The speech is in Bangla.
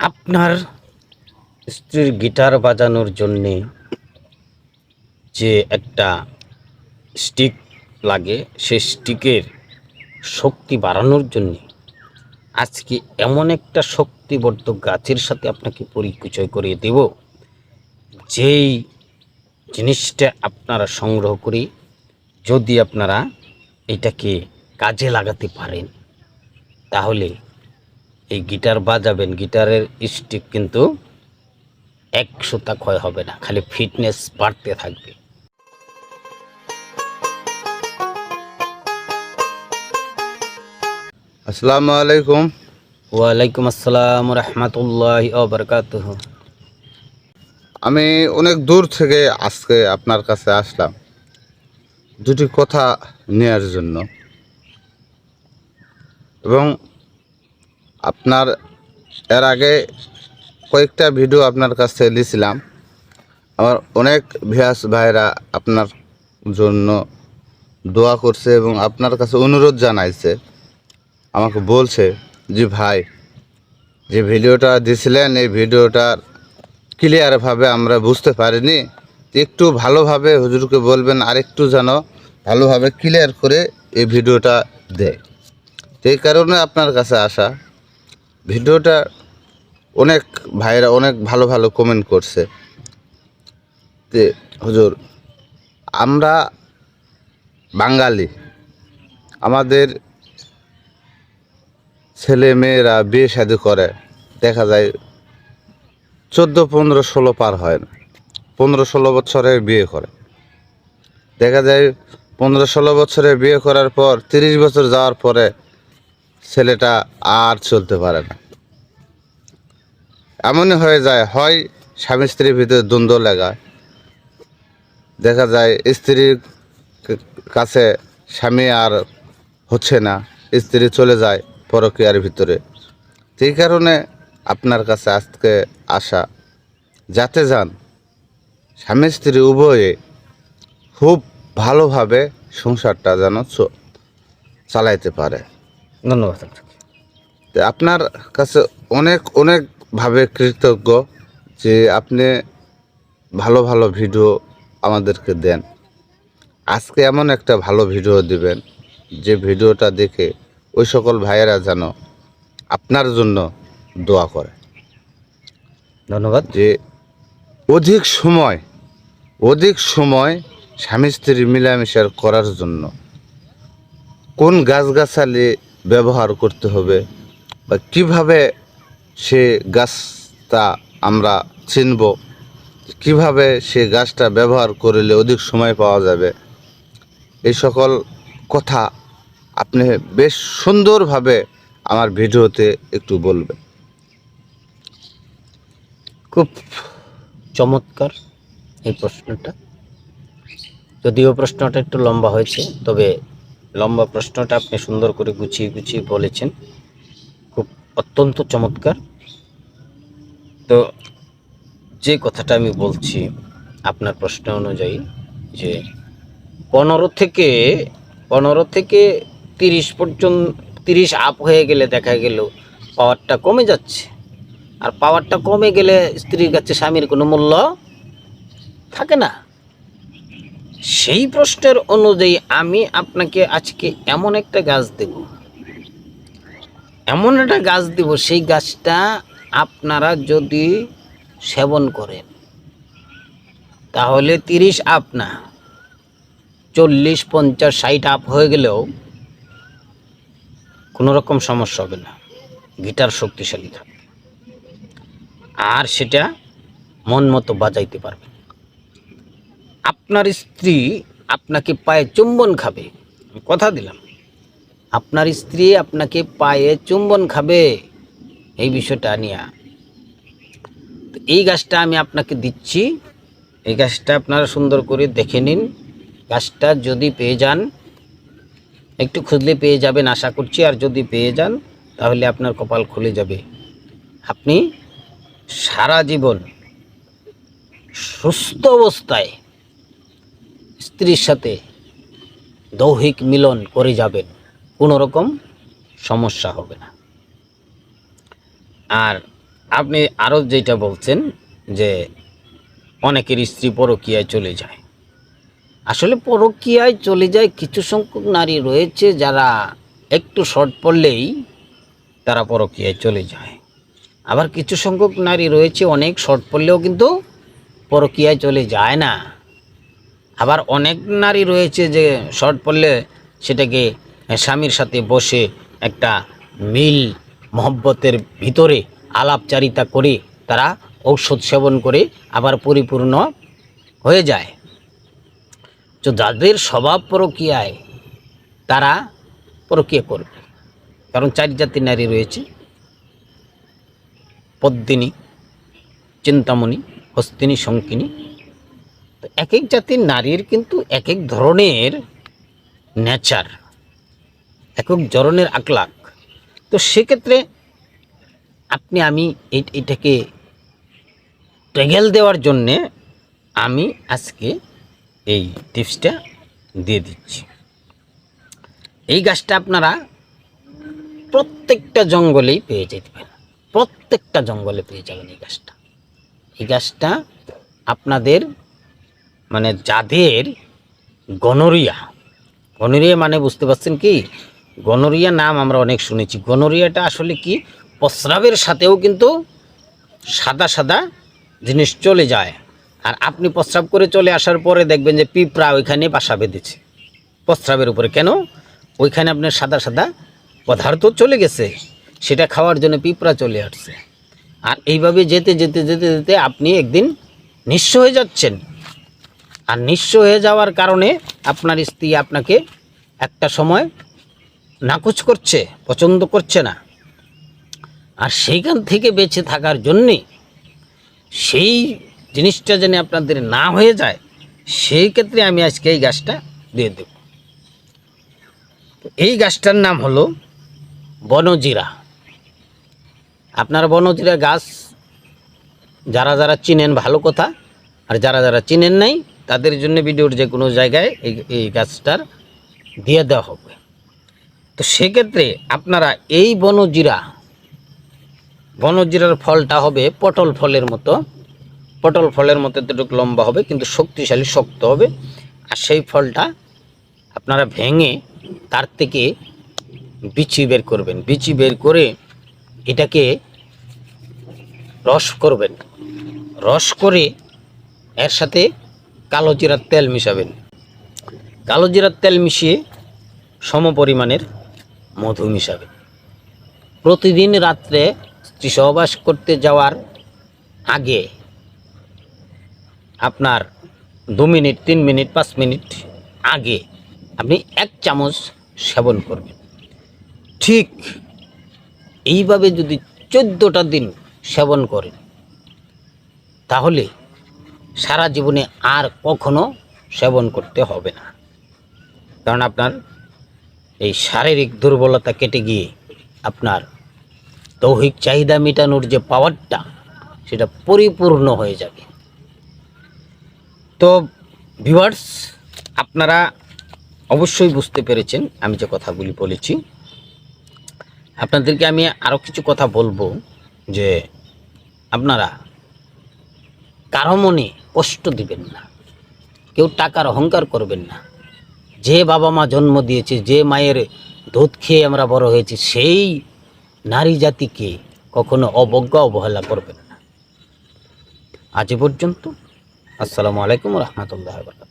আপনার স্ত্রীর গিটার বাজানোর জন্যে যে একটা স্টিক লাগে, সে স্টিকের শক্তি বাড়ানোর জন্যে আজকে এমন একটা শক্তিবর্ধক গাছের সাথে আপনাকে পরিচয় করিয়ে দেব, যেই জিনিসটা আপনারা সংগ্রহ করে, যদি আপনারা এটাকে কাজে লাগাতে পারেন, তাহলে এই গিটার বাজাবেন গিটারের স্টিক কিন্তু একশোটা ক্ষয় হবে না খালি ফিটনেস বাড়তে থাকবে। আসসালামু আলাইকুম। ওয়ালাইকুম আসসালাম রহমতুল্লাহ বরকাত আমি অনেক দূর থেকে আজকে আপনার কাছে আসলাম দুটি কথা নেয়ার জন্য। এবং আপনার এর আগে কয়েকটা ভিডিও আপনার কাছ থেকে আমার অনেক ভিয়াস ভাইরা আপনার জন্য দোয়া করছে এবং আপনার কাছে অনুরোধ জানাইছে। আমাকে বলছে যে, ভাই, যে ভিডিওটা দিয়েছিলেন এই ভিডিওটার ক্লিয়ারভাবে আমরা বুঝতে পারিনি। একটু ভালোভাবে হুজুরকে বলবেন, আরেকটু যেন ভালোভাবে ক্লিয়ার করে এই ভিডিওটা দেয়। এই কারণে আপনার কাছে আসা। ভিডিওটা অনেক ভাইরা অনেক ভালো ভালো কমেন্ট করছে তে হুজুর, আমরা বাঙালি। আমাদের ছেলে মেয়েরা বিয়ে শাদি করে। দেখা যায় চোদ্দ, পনেরো, ষোলো পার হয় না। পনেরো, ষোলো বছরে বিয়ে করে। দেখা যায় পনেরো, ষোলো বছরে বিয়ে করার পর তিরিশ বছর যাওয়ার পরে ছেলেটা আর চলতে পারে না। এমনই হয়ে যায়, হয় স্বামী স্ত্রীর ভিতরে দ্বন্দ্ব লাগায়। দেখা যায় স্ত্রীর কাছে স্বামী আর হচ্ছে না, স্ত্রী চলে যায় পরকীয়ার ভিতরে। সেই কারণে আপনার কাছে আজকে আসা যাতে যান, স্বামী স্ত্রী উভয়ে খুব ভালোভাবে সংসারটা যেন চালাইতে পারে। ধন্যবাদ আপনার কাছে অনেক অনেকভাবে কৃতজ্ঞ যে আপনি ভালো ভালো ভিডিও আমাদেরকে দেন। আজকে এমন একটা ভালো ভিডিও দিবেন যে ভিডিওটা দেখে ওই সকল ভাইয়েরা যেন আপনার জন্য দোয়া করে। ধন্যবাদ। যে অধিক সময় অধিক সময় স্বামী স্ত্রী মিলামিশার করার জন্য কোন গাছগাছালি ব্যবহার করতে হবে বা কীভাবে সে গাছটা আমরা চিনব? কীভাবে সে গাছটা ব্যবহার করলে অধিক সময় পাওয়া যাবে? এই সকল কথা আপনি বেশ সুন্দরভাবে আমার ভিডিওতে একটু বলবেন। খুব চমৎকার এই প্রশ্নটা। যদিও প্রশ্নটা একটু লম্বা হয়েছে, তবে লম্বা প্রশ্নটা আপনি সুন্দর করে গুছিয়ে গুছিয়ে বলেছেন। খুব অত্যন্ত চমৎকার। তো যে কথাটা আমি বলছি আপনার প্রশ্ন অনুযায়ী যে পনেরো থেকে পনেরো থেকে তিরিশ পর্যন্ত, তিরিশ আপ হয়ে গেলে দেখা গেল পাওয়ারটা কমে যাচ্ছে। আর পাওয়ারটা কমে গেলে স্ত্রীর কাছে স্বামীর কোনো মূল্য থাকে না। সেই প্রশ্নের অনুযায়ী আমি আপনাকে আজকে এমন একটা গাছ দেব। এমন একটা গাছ দেব, সেই গাছটা আপনারা যদি সেবন করেন, তাহলে তিরিশ আপ না, চল্লিশ, পঞ্চাশ, ষাট আপ হয়ে গেলেও কোনো রকম সমস্যা হবে না। গিটার শক্তিশালী থাকবে। আর সেটা মন মতো বাজাইতে পারবে আপনার স্ত্রী আপনাকে পায়ে চুম্বন খাবে। কথা দিলাম। আপনার স্ত্রী আপনাকে পায়ে চুম্বন খাবে। এই বিষয়টা নিয়ে। এই গাছটা আমি আপনাকে দিচ্ছি। এই গাছটা আপনারা সুন্দর করে দেখে নিন। গাছটা যদি পেয়ে যান, একটু খুঁজলে পেয়ে যাবেন আশা করছি। আর যদি পেয়ে যান, তাহলে আপনার কপাল খুলে যাবে। আপনি সারা জীবন সুস্থ অবস্থায় স্ত্রীর সাথে দৈহিক মিলন করে যাবেন, কোনো রকম সমস্যা হবে না। আর আপনি আরও যেটা বলছেন যে অনেকের স্ত্রী পরকীয়ায় চলে যায়। আসলে পরকীয়ায় চলে যায় কিছু সংখ্যক নারী রয়েছে যারা একটু শর্ট পড়লেই তারা পরকীয়ায় চলে যায়। আবার কিছু সংখ্যক নারী রয়েছে অনেক শর্ট পড়লেও কিন্তু পরকীয়ায় চলে যায় না। আবার অনেক নারী রয়েছে যে শর্ট পড়লে সেটাকে স্বামীর সাথে বসে একটা মিল, মহব্বতের ভিতরে আলাপচারিতা করে তারা ঔষধ সেবন করে আবার পরিপূর্ণ হয়ে যায়। তো যাদের স্বভাব প্রক্রিয়ায় তারা প্রক্রিয়া করবে। কারণ চারি জাতির নারী রয়েছে। পদ্মিনী, চিন্তামণি, হস্তিনী, শঙ্কিনী তো এক এক জাতির নারীর কিন্তু এক এক ধরনের নেচার এক এক ধরনের আকলাক তো সেক্ষেত্রে আপনি আমি এটাকে ট্রেগেল দেওয়ার জন্যে আমি আজকে এই টিপসটা দিয়ে দিচ্ছি। এই গাছটা আপনারা প্রত্যেকটা জঙ্গলেই পেয়ে যেতে পারেন প্রত্যেকটা জঙ্গলে পেয়ে যাবেন এই গাছটা। এই গাছটা আপনাদের মানে যাদের গনোরিয়া গনোরিয়া মানে বুঝতে পারছেন কি? গনোরিয়া নাম আমরা অনেক শুনেছি। গনোরিয়াটা আসলে কি? প্রস্রাবের সাথেও কিন্তু সাদা সাদা জিনিস চলে যায়। আর আপনি প্রস্রাব করে চলে আসার পরে দেখবেন যে পিঁপড়া ওইখানে বাসা বেঁধেছে। প্রস্রাবের উপরে। কেন? ওইখানে আপনার সাদা সাদা পদার্থ চলে গেছে। সেটা খাওয়ার জন্য পিঁপড়া চলে আসছে। আর এইভাবে যেতে যেতে যেতে যেতে আপনি একদিন নিঃস্ব হয়ে যাচ্ছেন। আর নিঃস্ব হয়ে যাওয়ার কারণে আপনার স্ত্রী আপনাকে একটা সময় নাকচ করছে, পছন্দ করছে না। আর সেইখান থেকে বেঁচে থাকার জন্যে সেই জিনিসটা যেন আপনাদের না হয়ে যায়, সেই ক্ষেত্রে আমি আজকে এই গাছটা দিয়ে দেব। এই গাছটার নাম হলো বনজিরা। আপনার বনজিরা গাছ যারা যারা চিনেন ভালো কথা, আর যারা যারা চিনেন নাই তাদের জন্য ভিডিওর যে কোনো জায়গায় এই এই গাছটার দিয়ে দেওয়া হবে। তো সেক্ষেত্রে আপনারা এই বনজিরা, বনজিরার ফলটা হবে পটল ফলের মতো। পটল ফলের মতো এতটুকু লম্বা হবে, কিন্তু শক্তিশালী, শক্ত হবে। আর সেই ফলটা আপনারা ভেঙে তার থেকে বিচি বের করবেন। বিচি বের করে এটাকে রস করবেন। রস করে এর সাথে কালো জিরার তেল মিশাবেন। কালো জিরার তেল মিশিয়ে সম পরিমাণের মধু মিশাবেন। প্রতিদিন রাত্রে স্ত্রী সহবাস করতে যাওয়ার আগে আপনার দু মিনিট, তিন মিনিট, পাঁচ মিনিট আগে আপনি এক চামচ সেবন করবেন। ঠিক এইভাবে যদি চোদ্দোটা দিন সেবন করেন, তাহলে সারা জীবনে আর কখনো সেবন করতে হবে না। কারণ আপনার এই শারীরিক দুর্বলতা কেটে গিয়ে আপনার দৈহিক চাহিদা মেটানোর যে পাওয়ারটা সেটা পরিপূর্ণ হয়ে যাবে। তো ভিউয়ার্স আপনারা অবশ্যই বুঝতে পেরেছেন আমি যে কথাগুলি বলেছি। আপনাদেরকে আমি আরও কিছু কথা বলব যে আপনারা কারও মনে কষ্ট দিবেন না। কেউ টাকার অহংকার করবেন না। যে বাবা মা জন্ম দিয়েছে, যে মায়ের দুধ খেয়ে আমরা বড় হয়েছি, সেই নারী জাতিকে কখনো অবজ্ঞা অবহেলা করবেন না। আজ পর্যন্ত। আসসালামু আলাইকুম রহমতুল্লাহ বরকাত